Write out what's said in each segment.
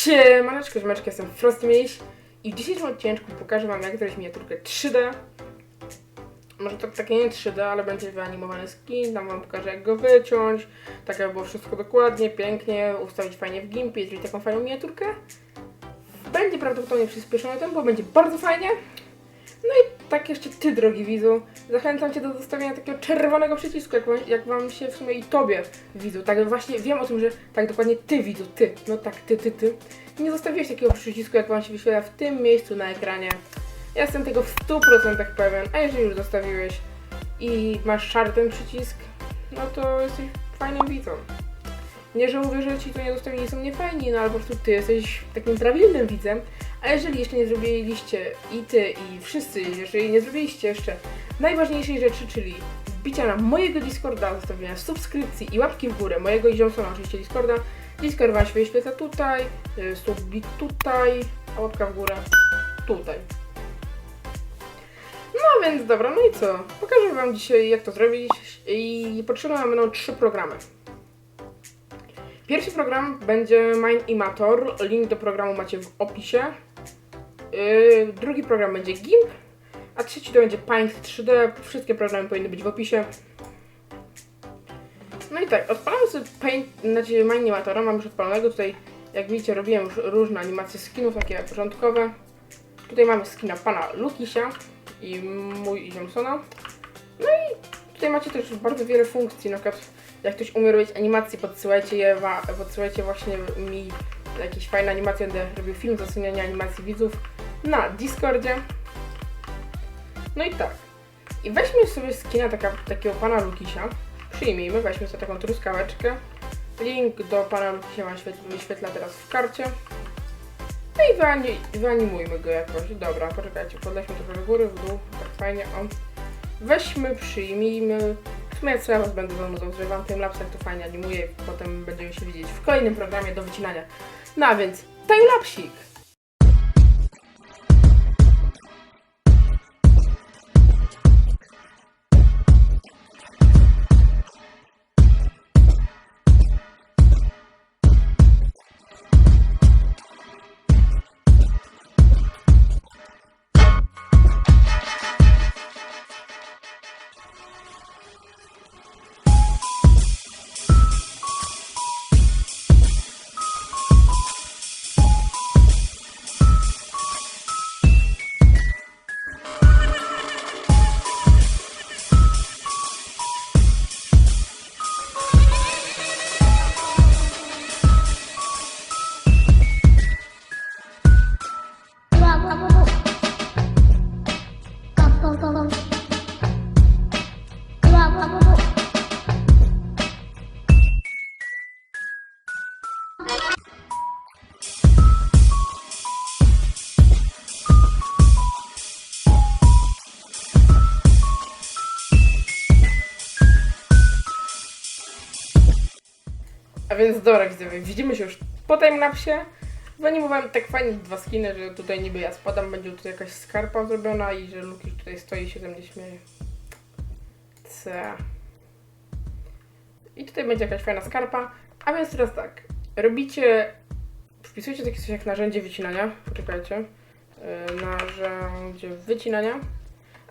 Siemaneczko, ziomeczki, jestem Frosty Miś i w dzisiejszym odcineczku pokażę wam jak zrobić miniaturkę 3D. Może to takie nie 3D, ale będzie wyanimowany skin, tam wam pokażę jak go wyciąć, tak aby było wszystko dokładnie, pięknie, ustawić fajnie w gimpie, zrobić taką fajną miniaturkę. Będzie prawdopodobnie przyspieszone tempo, będzie bardzo fajnie. No i tak jeszcze ty, drogi widzu, zachęcam cię do zostawienia takiego czerwonego przycisku, jak wam, jak wam się w sumie i tobie, widzu. Tak właśnie wiem o tym, że tak dokładnie ty, widzu, ty, no tak, ty, ty, ty. Nie zostawiłeś takiego przycisku, jak wam się wyświetla w tym miejscu na ekranie. Ja jestem tego w 100% pewien, a jeżeli już zostawiłeś i masz szary ten przycisk, no to jesteś fajnym widzą. Nie, że mówię, że ci to nie zostawili są niefajni, no ale po prostu ty jesteś takim prawilnym widzem. A jeżeli jeszcze nie zrobiliście i ty, i wszyscy, jeżeli nie zrobiliście jeszcze najważniejszej rzeczy, czyli wbicia na mojego Discorda, zostawienia subskrypcji i łapki w górę mojego i Johnsona oczywiście Discorda, Discord wam się wyświetla tutaj, y, subik tutaj, a łapka w górę tutaj. No więc dobra, no i co? Pokażę wam dzisiaj jak to zrobić i potrzebne nam będą trzy programy. Pierwszy program będzie Mine Link do programu macie w opisie. Yy, drugi program będzie GIMP, a trzeci to będzie Paint 3D. Wszystkie programy powinny być w opisie. No i tak, odpalamy sobie Paint, znaczy Mine mam już odpalonego. Tutaj, jak widzicie, robiłem już różne animacje skinów, takie początkowe. Tutaj mamy skina pana Lukisia i mój i. No i tutaj macie też bardzo wiele funkcji, na przykład jak ktoś umie robić animacje, podsyłajcie je, podsyłajcie właśnie mi jakieś fajne animacje, będę robił film z oceniania animacji widzów na Discordzie. No i tak. I weźmy sobie skina taka, takiego pana Lukisia. Przyjmijmy, weźmy sobie taką truskaweczkę. Link do pana Lukisia wam świetla, wyświetla teraz w karcie. No i wyani- wyanimujmy go jakoś. Dobra, poczekajcie, podleśmy trochę do góry, w dół, tak fajnie, o. Weźmy, przyjmijmy. Sumie co ja was będę zanudzał, że wam jak to fajnie animuję i potem będziemy się widzieć w kolejnym programie do wycinania. No a więc, timelapsik! Więc dobra widzowie, widzimy się już po timelapsie. Zanimowałem tak fajnie dwa skiny, że tutaj niby ja spadam, będzie tutaj jakaś skarpa zrobiona i że Luki tutaj stoi i się ze mnie śmieje. C. I tutaj będzie jakaś fajna skarpa. A więc teraz tak, robicie, wpisujecie takie coś jak narzędzie wycinania, poczekajcie, yy, narzędzie wycinania,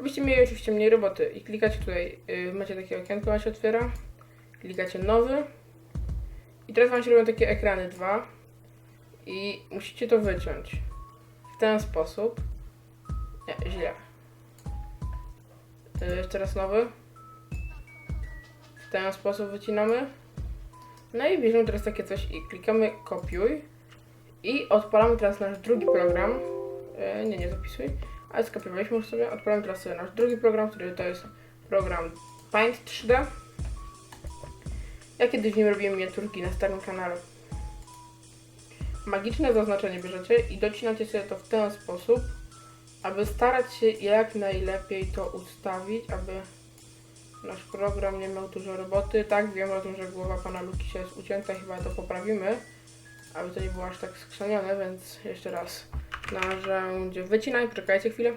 abyście mieli oczywiście mniej roboty i klikacie tutaj, yy, macie takie okienko, ma się otwiera, klikacie nowy, i teraz wam się robią takie ekrany dwa i musicie to wyciąć w ten sposób. Nie, źle. To jest teraz nowy. W ten sposób wycinamy. No i bierzemy teraz takie coś i klikamy kopiuj. I odpalamy teraz nasz drugi program. E, nie, nie zapisuj. Ale skopiowaliśmy już sobie. Odpalamy teraz sobie nasz drugi program, który to jest program Paint 3D. Ja kiedyś w nim robiłem miniaturki na starym kanale. Magiczne zaznaczenie bierzecie i docinacie sobie to w ten sposób, aby starać się jak najlepiej to ustawić, aby nasz program nie miał dużo roboty. Tak, wiem o tym, że głowa pana Lukisia jest ucięta chyba to poprawimy, aby to nie było aż tak skrzanione, więc jeszcze raz narzędzie wycinaj, poczekajcie chwilę.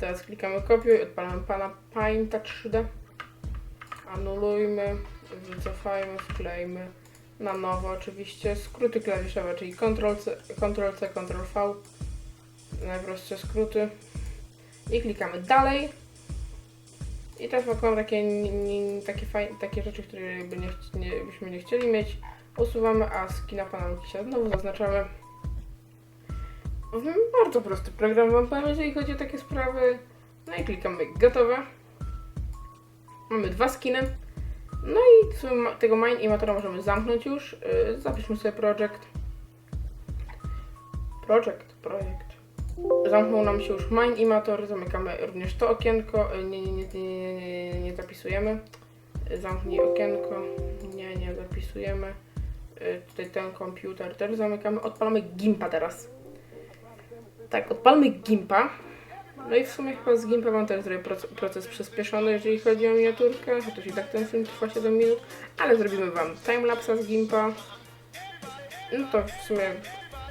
Teraz klikamy kopiuj, odpalamy pana Painta 3D. Anulujmy wycofajmy, wklejmy na nowo oczywiście. Skróty klawiszowe, czyli Ctrl-C, Ctrl-C, Ctrl-V. Najprostsze skróty. I klikamy dalej. I teraz mamy takie, nie, takie, fajne, takie rzeczy, które by nie, nie, byśmy nie chcieli mieć. Usuwamy ASCII na panelu się znowu zaznaczamy. Mhm, Bardzo prosty program wam powiem, jeżeli chodzi o takie sprawy. No i klikamy gotowe. Mamy dwa skiny. No i tego mine imatora możemy zamknąć już. Yy, zapiszmy sobie project. Project, projekt. Zamknął nam się już mine imator, zamykamy również to okienko. Yy, Nie, nie, nie, nie, nie, nie, nie, nie zapisujemy. Yy, Zamknij okienko. Nie, nie zapisujemy. Tutaj ten komputer też zamykamy. Odpalamy Gimpa teraz. Tak, odpalmy Gimpa. No i w sumie chyba z Gimpem mam też zrobię proces, przyspieszony, jeżeli chodzi o miniaturkę, chociaż i tak ten film trwa 7 minut, ale zrobimy Wam timelapsa z Gimpa. No to w sumie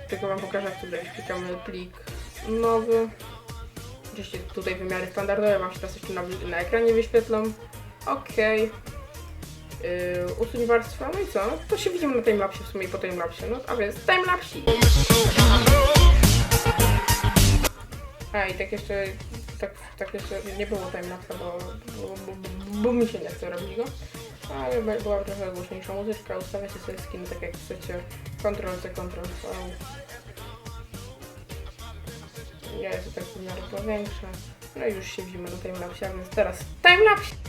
tylko Wam pokażę, jak zrobić. Klikamy plik nowy. Oczywiście tutaj wymiary standardowe Wam się teraz jeszcze na, na ekranie wyświetlą. OK. Yy, usuń no i co? No to się widzimy na timelapsie w sumie po timelapsie. No a więc timelapsi! A i tak jeszcze, tak, tak jeszcze nie było timelapsa, bo, bo, bo, bo, mi się nie chce robić go. Ale by- była trochę głośniejsza muzyczka, ustawiacie sobie skin tak jak chcecie. Ctrl-C, Ctrl-V. Ja jest tak w miarę powiększę. No i już się widzimy na timelapsie, a więc teraz timelapse!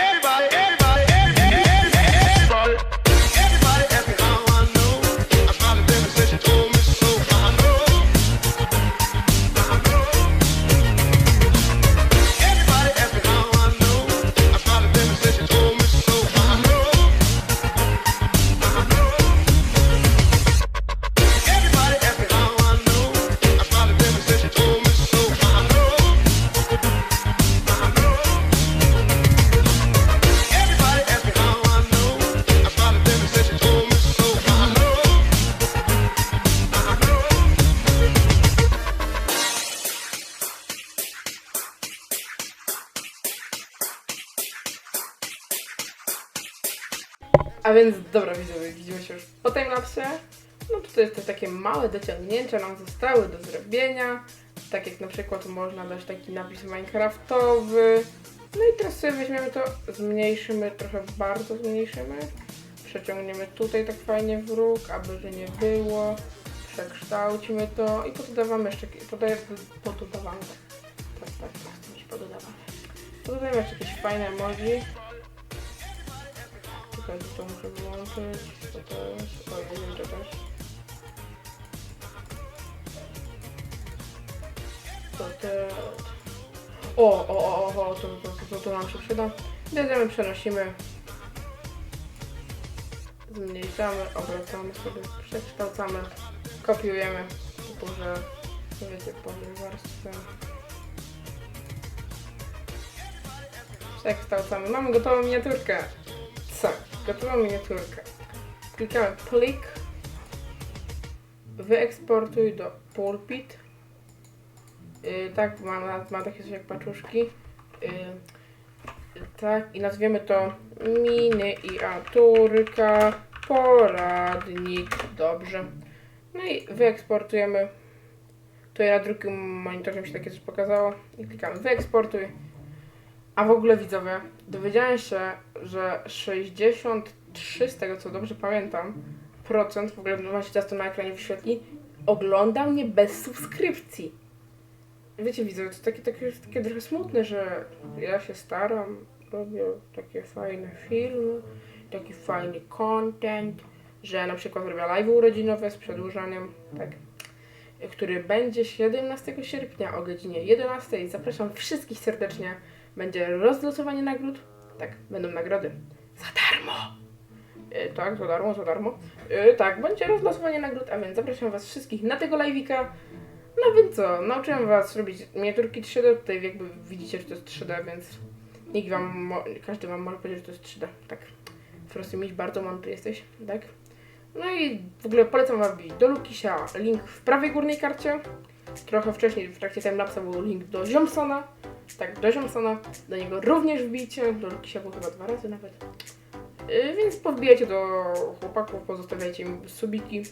A więc dobra widzowie, widzimy się już po timelapsie. No tutaj te takie małe dociągnięcia nam zostały do zrobienia. Tak jak na przykład można dać taki napis minecraftowy. No i teraz sobie weźmiemy to, zmniejszymy, trochę bardzo zmniejszymy. Przeciągniemy tutaj tak fajnie w róg, aby że nie było. Przekształcimy to i pododawamy jeszcze, podaję, pododawamy. Tak, tak, tak, pododawamy. Jeszcze jakieś fajne emoji. Czekaj, to muszę wyłączyć. To też. O, nie wiem, to też. To też. O, o, o, o to, to, to, to, to nam się przyda. Bierzemy, przenosimy. Zmniejszamy, obracamy sobie, przekształcamy, kopiujemy. Typu, że wiecie, powiem warstwę. Przekształcamy. Mamy gotową miniaturkę. Co? Gotową miniaturkę. Klikamy plik. Wyeksportuj do pulpit. Yy, tak, ma, ma takie coś jak paczuszki. Yy, tak, i nazwiemy to miniaturka poradnik. Dobrze. No i wyeksportujemy. Tutaj na drugim monitorze mi się takie coś pokazało. I klikamy wyeksportuj. A w ogóle widzowie, dowiedziałem się, że 63 z tego co dobrze pamiętam, procent, w ogóle wam się teraz to na ekranie wyświetli, ogląda mnie bez subskrypcji. wiecie, widzę, to takie, takie, takie trochę smutne, że ja się staram, robię takie fajne filmy, taki fajny content, że na przykład robię live urodzinowe z przedłużaniem, tak, który będzie 17 sierpnia o godzinie 11. Zapraszam wszystkich serdecznie. Będzie rozlosowanie nagród. Tak, będą nagrody. Za darmo! E, tak, za darmo, za darmo. E, tak, będzie rozlosowanie nagród, a więc zapraszam Was wszystkich na tego live'ika. No więc co, nauczyłem Was robić miniaturki 3D, tutaj jakby widzicie, że to jest 3D, więc nikt Wam, każdy Wam może powiedzieć, że to jest 3D, tak. Frosty Miś, bardzo mądry jesteś, tak? No i w ogóle polecam Wam wbić do Lukisia link w prawej górnej karcie. Trochę wcześniej w trakcie timelapsa był link do Ziomsona. Tak, do Ziomsona. Do niego również wbijcie. Do Lukisia był chyba dwa razy nawet. Yy, więc powbijajcie do chłopaków, pozostawiajcie im subiki,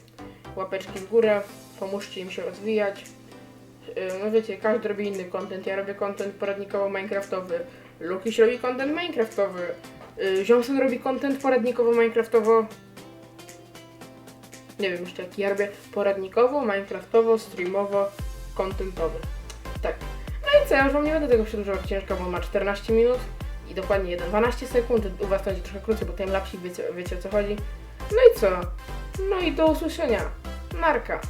łapeczki w górę, pomóżcie im się rozwijać. Yy, no wiecie, każdy robi inny content. Ja robię content poradnikowo-minecraftowy. Lukiś robi content minecraftowy. Yy, Ziomson robi content poradnikowo-minecraftowo. Nie wiem jeszcze jaki ja robię poradnikowo, minecraftowo, streamowo, contentowy. Co, ja już wam nie będę tego przedłużał ciężko, bo ma 14 minut i dokładnie 1, 12 sekund. U was to będzie trochę krócej, bo timelapsi wiecie, wiecie o co chodzi. No i co? No i do usłyszenia. Narka.